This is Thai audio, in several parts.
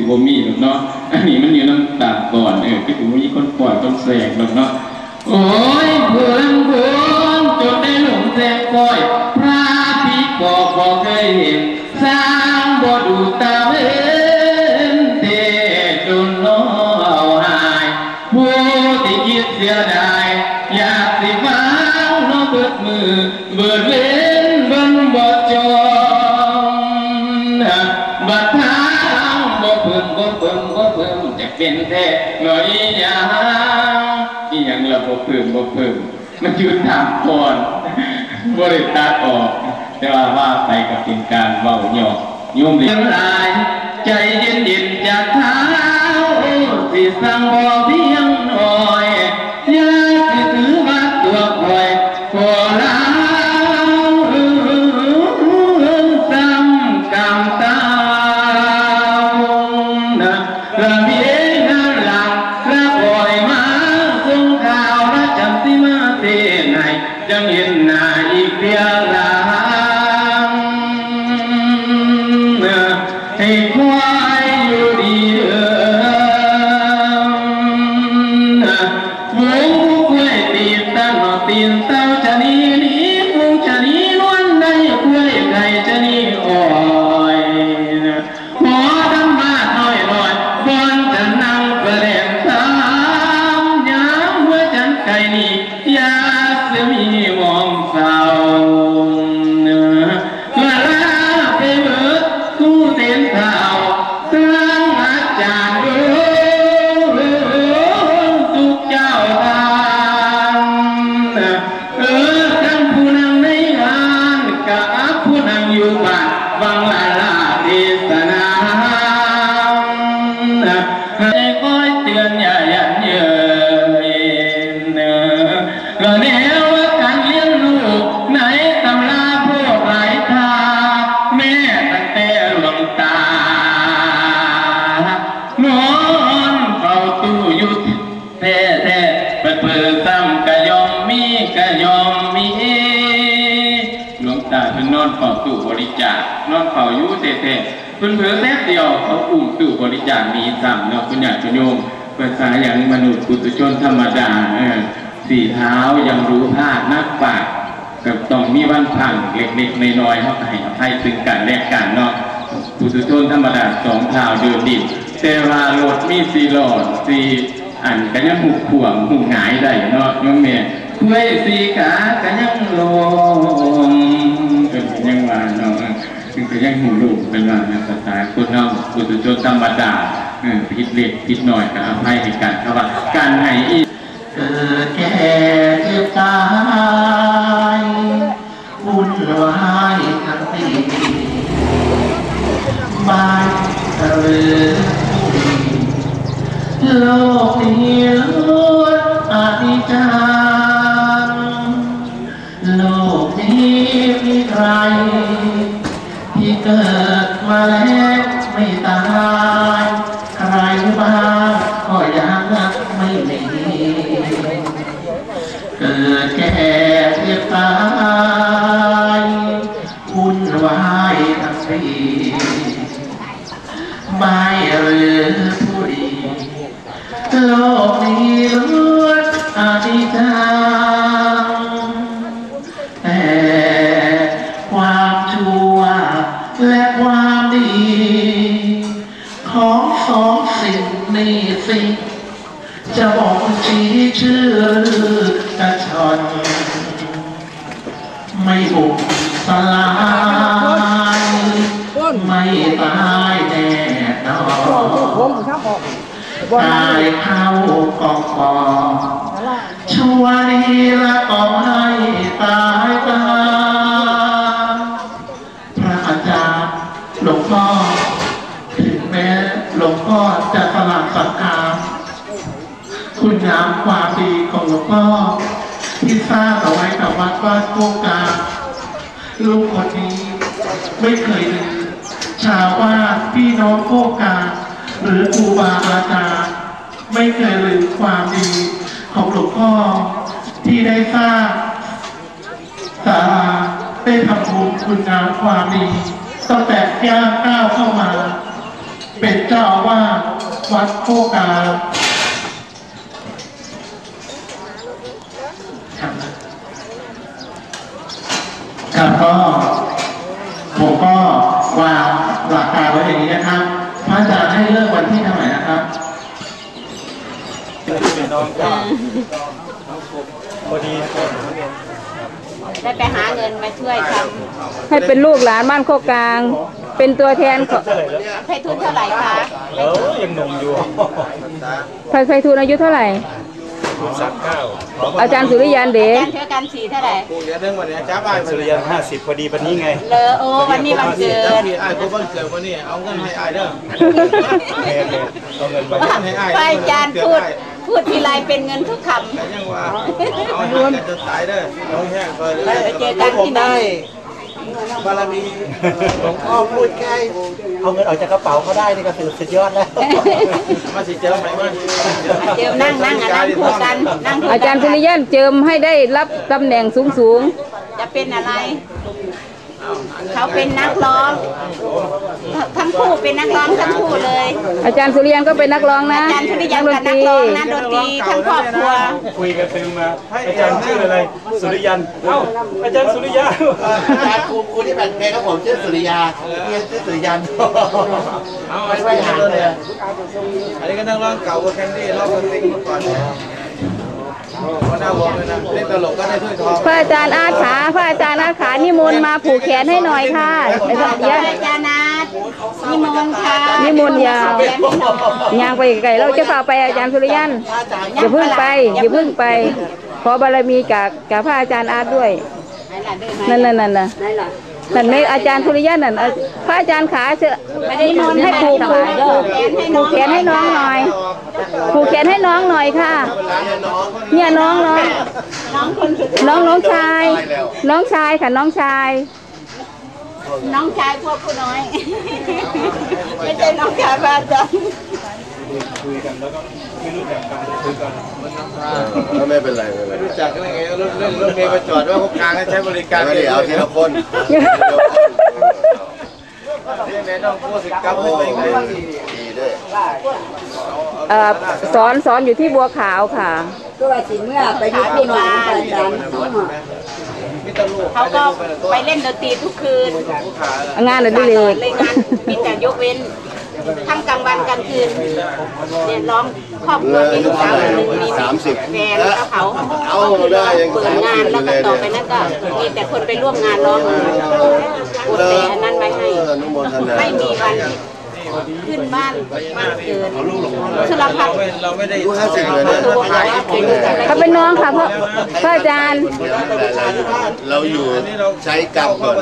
ือบ่มีหรอกเนาะอันนี้มันอยู่น้ำตาก่อนเออก็ถือบ่มีคนปล่อยคนแสงหรอกเนาะโอ้ยเพื่อนเพื่อน นแท้ลอยยางอีหยังเราบ่เพิ่มบ่เพิ่มมันยืนตามก่อนบริตัดออก แต่ว่าว่าไปกับเป็นการเบาหยอกโยมเลี้ยงหลาย ใจเย็นเย็น น อนเฝ้าตู้บริจาคนอนเฝ้ายู่แท้แท้ๆเพิ่นเผลอแป๊บเดียวเขาอุ้มตู้บริจาคหนีซ้ำเนาะคุณญาติโยมภาษาอย่างมนุษย์ปุถุชนธรรมดาเออสี่เท้ายังรู้พลาดนักปากกับต้องมีวันพังเล็กๆน้อยๆเขาให้อภัยซึ่งกันและกันเนาะปุถุชนธรรมดาสองเท้าเดินดินแต่ว่ารถมีสี่หลอดสี่อันก็ยังหุกขวงหุกหงายได้เนาะโยมแม่ถ้วยสี่ขาก็ยังลง ก็ยังหูลูกเป็นว่าภาษาคนเนาะปุถุชนธรรมดาเออผิดเล็กผิดหน้อยก็อภัยให้กันครับว่าการให้อีเกิดแก่เจ็บตายวุ่นวายทั้งปีบ้านเรือโลกนี้ล้วนอาจจัง ที่เบุกสลายไม่ตายแน่นอนตายเข้ากองกองชั่วดีและก็ให้ตายตาพระอาจารย์หลวงพ่อถึงแม้หลวงพ่อจะสลับสังขารคุณงามความดีของหลวงพ่อ สร้างเอาไว้กับวัดบ้านโคกกาลูกคนนี้ไม่เคยลืมชาวบ้านพี่น้องโคกกลาหรือครูบาอาจารย์ไม่เคยลืมความดีของหลวงพ่อที่ได้สร้างศาลาได้ทำบุญคุณงามความดีตั้งแต่ย่างก้าวเข้ามา เป็นเจ้าอาวาสวัดโคกา ครับครับก็ผมก็วางหลักการไว้อย่างนี้นะครับพระอาจารย์ให้เลิกวันที่เท่าไหร่นะครับได้ไปหาเงินมาช่วยทให้เป็นลูกหลานบ้านโคกกลาง เป็นตัวแทนของำให้ทุนเท่าไหร่คะไฟไฟทูลอายุเท่าไหร่ อาจารย์สุริยันเด๋การเท่ากันสีเท่าไหร่สุริยันห้าสิบพอดีวันนี้ไง เลอโอวันนี้วันเกิดไอ้พวกวันเกิดวันนี้เอาเงินให้ไอ้เด้อแม่เลยเอาเงินไปให้ไอ้พระอาจารย์พูดพูดทีไรเป็นเงินทุกคยังว่าเอาให้กันจนตายเด้อน้องแห้งก็ำไปเจอกันที่ไหน บารมีหลวงพ่อพูดแค่เอาเงินออกจากกระเป๋าเขาได้นี่ก็ถือสุดยอดแล้วมาสิเจอไหมมั้ยเดี๋ยวนั่งนั่งอะนั่งคู่กันนั่งคู่กันอาจารย์สุริยันเจิมให้ได้รับตำแหน่งสูงสูงจะเป็นอะไร เขาเป็นนักร้อง ทั้งคู่เป็นนักร้องทั้งคู่เลยๆอาจารย์สุริยันก็เป็นนักร้องนะอาจารย์ทุริยันดกับนนัตกรีร้องนักดนตรีทั้งครอบครัว คุยกันตึงมาอาจารย์ชื่ออะไร สุริยัน เอ้า อาจารย์สุริยันอาจารย์ครูครูที่แต่งเพลงครับผมชื่อสุริยาเรียนชื่อสุริยันเอาไว้ไว้หาเลยอันนี้ก็นั่งร้องเก่ากับแคนดี้ร้องกับติ๊กมาก่อน พระอาจารย์อาขาพระอาจารย์อาขานิมนต์มาผูกแขนให้หน่อยค่ะไอ้พพระระยะอาจารย์นัดนิมนต์ค่ะนิมนต์ยาวแขนให้หน่อยยางไปไกลเราจะพาไปอาจารย์สุริยันอย่าเพึ่งไปอย่าเพึ่งไป ขอบารมีกับกับพระอาจารย์อาร์ตด้วยไหนล่ะเดินมานั่นนั่นนั่นนะนั่นไม่อาจารย์สุริยันนั่นอะพระอาจารย์ขาเชอะไม่ได้นอนให้ผูกผูกผูกผูกแขนให้น้องหน่อย ผูกแขนให้น้องหน่อยค่ะ เนี่ยน้องน้องน้องคนสุดน้องน้องชาย น้องชายค่ะน้องชาย น้องชายพวกผู้น้อย ไม่ใช่น้องชายพระอาจารย์ไม่เป็นไรไม่เป็นไรรู้จักกันได้ไงรถเรื่องรถเมย์มาจอดว่าพวกกลางให้ใช้บริการไม่ได้เอาทีละคนที่ไหนต้องพูดสิกับให้ไปไงดีด้วย เอ่อสอนสอนอยู่ที่บัวขาวค่ะ ก็ว่าสิเมื่อไปอยู่ที่บ้านมิตรลูกเขาก็ไปเล่นดนตรีทุกคืนงานอดิเรกเลยงานมีแต่ยกเว้นทั้งกลางวันกลางคืนเนี่ยร้องครอบครัวมีลูกสาวคนหนึ่งมีสามสิบแฟนแล้วเขาเอาได้ยังเปิดสามงาสินบอแล้วยู่ก็เลยต่อเนี่ยไปนั้นก็มีแต่คนไปร่วมงานร้องกดแต่อันนั้นไว้ให้อนุโมทนาไม่มีวันที่ ขึ้นบ้านบ้านเกินสุรพัฒน์เราไม่ได้อายุห้าสิบเลยเนี่ยโทรหาว่าผมจะไปเขาเป็นน้องค่ะพ่อพระอาจารย์ เราอยู่ใช้กรรมก่อน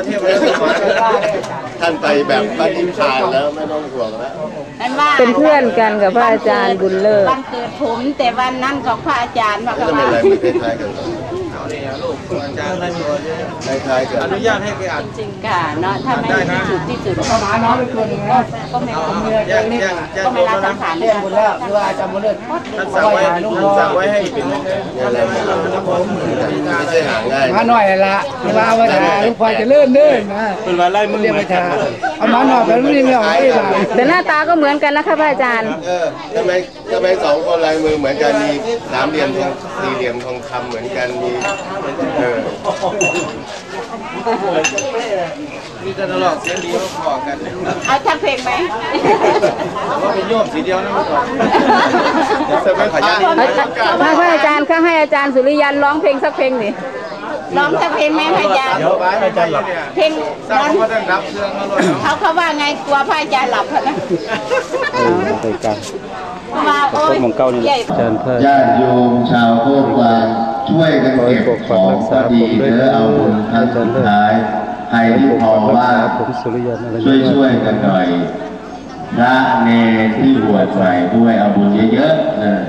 ท่านไปแบบปฏิพานแล้วไม่ต้องห่วงแล้วนั่นว่าเป็นเพื่อนกันกับพระอาจารย์บุญเลิศวันเกิดผมแต่วันนั้นของพระอาจารย์ว่าไม่ก็ต้องเป็นว่า อาเนี่ยลูกอาจารย์ให้ตัวคล้ายๆกันอนุญาตให้ไปอัด จริงค่ะเนาะถ้าไม่ที่สุดที่สุดก็มาน้อยเป็นคนนึงก็ไม่แยกแยกแยกก็ไม่ตัวรับนะสังขารเลยหมดแล้วหรือว่าจำหมดเลยท่านสั่งไว้ท่านสั่งไว้ให้เป็นเนี่ยอะไรไม่ใช่หาง่ายมาหน่อยละเวลาเอาไว้ถ่ายลูกควายจะเลื่อนเลื่อนนะเป็นวันไล่มือเรียกไปถ่าย เอามาหน่อยแต่ไม่ได้ไม่เอาไอ้ละแต่หน้าตาก็เหมือนกันนะคะพระอาจารย์ เออทำไมทำไมสองคนลายมือเหมือนกันมีสามเหลี่ยมทองสี่เหลี่ยมทองคำเหมือนกันมีเออมีกันตลอดเสียงดีก็พอกันเอาทักเพลงไหม ว่าเป็นโยมสีเดียวนะไม่ต้องสมัยขยันพระพระอาจารย์เขาให้อาจารย์สุริยันร้องเพลงสักเพลงหนิ ร้องทักเพลงไหมพระอาจารย์ เดี๋ยวอาจารย์หลับ เพลงสร้างร้องมาตั้งรับเครื่องมาเลยเขาเขาว่าไงกลัวพระอาจารย์หลับเขานะเพราะว่าโอ้ยใหญ่ญาติโยมชาวโคกวางช่วยกันเก็บของพอดีเด้อเอาบุญครั้งสุดท้ายใครที่พอว่าช่วยช่วยๆกันหน่อยพระเนรที่บวชใหม่ด้วยเอาบุญเยอะๆเออ